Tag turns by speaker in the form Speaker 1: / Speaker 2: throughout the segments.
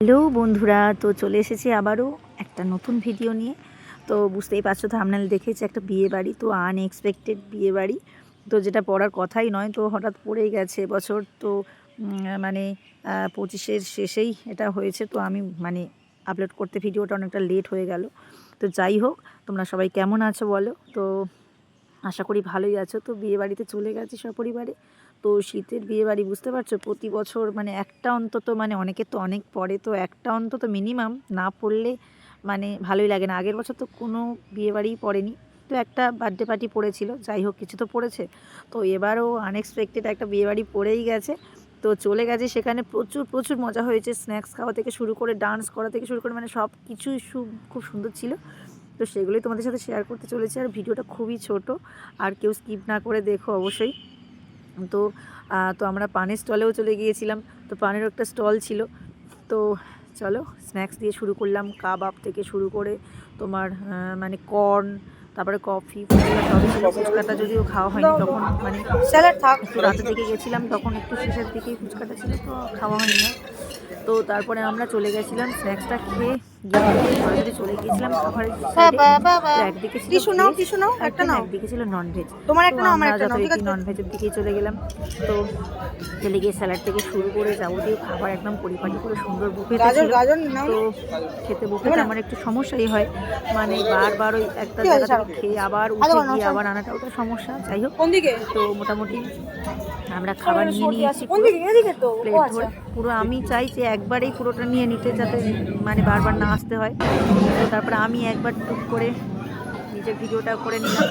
Speaker 1: Hello বন্ধুরা, তো চলে এসেছি আবারও একটা নতুন ভিডিও নিয়ে। তো বুঝতেই পারছ আপনারা দেখেছি একটা বিয়ে বাড়ি, তো আনএক্সপেক্টেড বিয়ে বাড়ি। তো যেটা পড়ার কথাই নয়, তো হঠাৎ পড়েই গেছে বছর, তো মানে পঁচিশের শেষেই এটা হয়েছে। তো আমি মানে আপলোড করতে ভিডিওটা অনেকটা লেট হয়ে গেল। তো যাই হোক, তোমরা সবাই কেমন আছো বলো? তো আশা করি ভালোই আছো। তো বিয়ে বাড়িতে চলে গেছি সপরিবারে। তো শীতের বিয়ে বাড়ি বুঝতে পারছ? প্রতি বছর মানে একটা অন্তত মানে অনেকে তো অনেক পড়ে তো একটা অন্তত মিনিমাম না পড়লে মানে ভালোই লাগে না। আগের বছর তো কোনো বিয়ে বাড়িই পড়েনি। তো একটা বার্থডে পার্টি পড়েছিল, যাই হোক কিছু তো পড়েছে। তো এবারও আনএক্সপেক্টেড একটা বিয়ে বাড়ি পড়েই গেছে। তো চলে গেছে সেখানে প্রচুর প্রচুর মজা হয়েছে। স্ন্যাক্স খাওয়া থেকে শুরু করে ডান্স করা থেকে শুরু করে মানে সব কিছুই খুব সুন্দর ছিল। তো সেগুলোই তোমাদের সাথে শেয়ার করতে চলেছি। আর ভিডিওটা খুবই ছোট। আর কেউ স্কিপ না করে দেখো অবশ্যই। তো তো আমরা পানের স্টলেও চলে গিয়েছিলাম তো পানেরও একটা স্টল ছিল। তো চলো স্ন্যাক্স দিয়ে শুরু করলাম কাবাব থেকে শুরু করে তোমার মানে কর্ন তারপরে কফি সবই ছিল। ফুচকাটা যদিও খাওয়া হয়নি তখন মানে
Speaker 2: স্যালাড থাক।
Speaker 1: রাতের দিকে গেছিলাম তখন একটু শেষের দিকেই ফুচকাটা ছিল তো খাওয়া হয়নি। তো তারপরে আমরা চলে গেছিলাম স্ন্যাক্সটা খেয়ে চলে খাবারের একদিকে ছিল
Speaker 2: নাও
Speaker 1: veg,
Speaker 2: একটা নাও।
Speaker 1: একদিকে ছিল নন ভেজ
Speaker 2: তোমার একটা
Speaker 1: তো
Speaker 2: নাও আমার
Speaker 1: আমরা
Speaker 2: একটা নাও ঠিক আছে।
Speaker 1: নন ভেজের দিকেই চলে গেলাম তো চলে গিয়ে স্যালাড থেকে শুরু করে যাবতীয় খাবার একদম পরিপাটি করে সুন্দর বুফে ছিল। তো খেতে বুফেতে আমার একটু সমস্যাই হয়। মানে বারবার ওই একটা জায়গা থেকে খেয়ে আবার উঠে গিয়ে আবার আনাটা ওটা সমস্যা যাই হোক। তো মোটামুটি আমরা খাবার নিয়ে নিয়েছি
Speaker 2: দিকে?
Speaker 1: প্লেট
Speaker 2: আচ্ছা
Speaker 1: ধরে। পুরো আমি চাই যে একবারেই পুরোটা নিয়ে নিতে যাতে মানে বারবার না আসতে হয়। তো তারপরে আমি একবার টুক করে নিজের ভিডিওটা করে নিলাম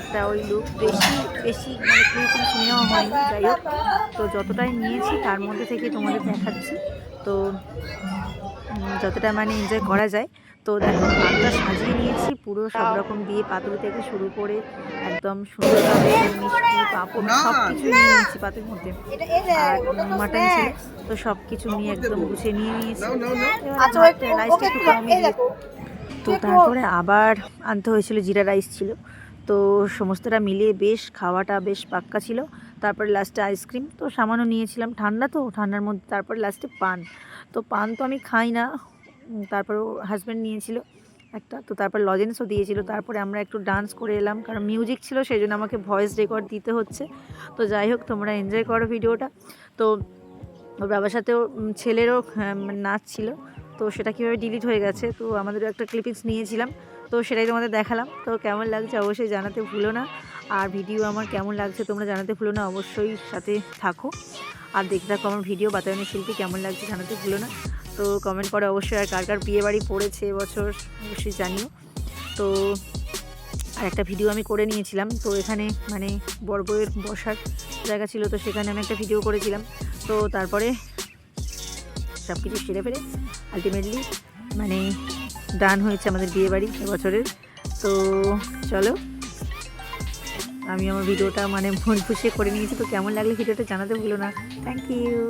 Speaker 1: একটা ওই লুক বেশি বেশি মানে ক্লিপিংস নেওয়া হয়নি যাই হোক। তো যতটাই নিয়েছি তার মধ্যে থেকে তোমাদের দেখাচ্ছি। তো যতটা মানে এনজয় করা যায়। তো দেখো পাতটা সাজিয়ে নিয়েছি পুরো সব রকম দিয়ে পাতুরি থেকে শুরু করে একদম সুন্দরভাবে মিষ্টি পাঁপড় সব কিছু নিয়ে নিয়েছি পাতুর মধ্যে। আর
Speaker 2: তো
Speaker 1: মাটন ছিল তো সব কিছু নিয়ে একদম গুছিয়ে নিয়ে নিয়েছি।
Speaker 2: আচ্ছা
Speaker 1: একটু তো তারপরে আবার আনতে হয়েছিল জিরা রাইস ছিল। তো সমস্তটা মিলিয়ে বেশ খাওয়াটা বেশ পাক্কা ছিল। তারপরে লাস্টে আইসক্রিম তো সামান্য নিয়েছিলাম। ঠান্ডা তো ঠান্ডার মধ্যে তারপরে লাস্টে পান। তো পান তো আমি খাই না। তারপরে হাজব্যান্ড নিয়েছিল একটা। তো তারপর লজেন্সও দিয়েছিল। তারপরে আমরা একটু ডান্স করে এলাম। কারণ মিউজিক ছিল সেই জন্য আমাকে ভয়েস রেকর্ড দিতে হচ্ছে। তো যাই হোক তোমরা এনজয় করো ভিডিওটা তো ওর বাবার সাথেও ছেলেরও হ্যাঁ, নাচ ছিল। তো সেটা কীভাবে ডিলিট হয়ে গেছে, তো আমাদেরও একটা ক্লিপিংস নিয়েছিলাম, তো সেটাই তোমাদের দেখালাম। তো কেমন লাগছে অবশ্যই জানাতে ভুলো না। আর ভিডিও আমার কেমন লাগছে তোমরা জানাতে ভুলো না, অবশ্যই সাথে থাকো। আর দেখতে থাকো আমার ভিডিও বাতায়নের শিল্পী, কেমন লাগছে জানাতে ভুলো না। তো কমেন্ট করে অবশ্যই আর কার কার বিয়ে বাড়ি পড়েছে এবছর অবশ্যই জানিও। তো আর একটা ভিডিও আমি করে নিয়েছিলাম, তো এখানে মানে বড় বউয়ের বসার জায়গা ছিল, তো সেখানে আমি একটা ভিডিও করেছিলাম। তো তারপরে সব কিছু সেরে ফেলে আলটিমেটলি মানে ডান হয়েছে আমাদের বিয়েবাড়ি এবছরের। তো চলো, আমি আমার ভিডিওটা মানে ভুল খুশি করে নিয়েছি। তো কেমন লাগলে ভিডিওটা জানাতে ভুলো না। Thank you